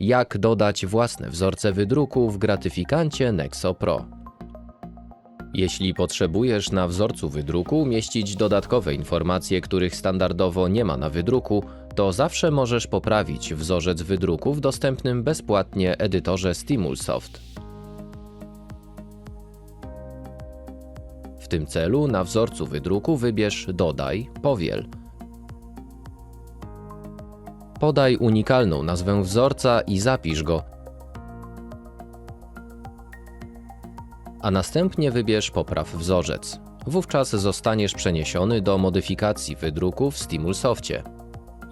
Jak dodać własne wzorce wydruku w gratyfikancie Nexo Pro. Jeśli potrzebujesz na wzorcu wydruku umieścić dodatkowe informacje, których standardowo nie ma na wydruku, to zawsze możesz poprawić wzorzec wydruku w dostępnym bezpłatnie edytorze Stimulsoft. W tym celu na wzorcu wydruku wybierz Dodaj, powiel. Podaj unikalną nazwę wzorca i zapisz go, a następnie wybierz Popraw wzorzec. Wówczas zostaniesz przeniesiony do modyfikacji wydruku w Stimulsoftie.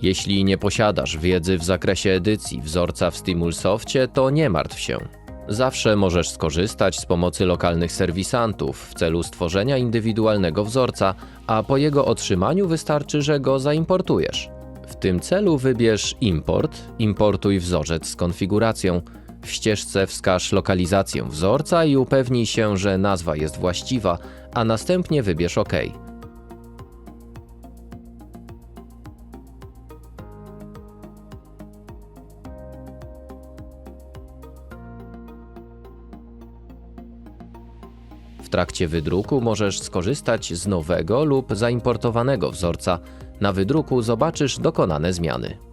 Jeśli nie posiadasz wiedzy w zakresie edycji wzorca w Stimulsoftie, to nie martw się. Zawsze możesz skorzystać z pomocy lokalnych serwisantów w celu stworzenia indywidualnego wzorca, a po jego otrzymaniu wystarczy, że go zaimportujesz. Tym celu wybierz Import, importuj wzorzec z konfiguracją. W ścieżce wskaż lokalizację wzorca i upewnij się, że nazwa jest właściwa, a następnie wybierz OK. W trakcie wydruku możesz skorzystać z nowego lub zaimportowanego wzorca. Na wydruku zobaczysz dokonane zmiany.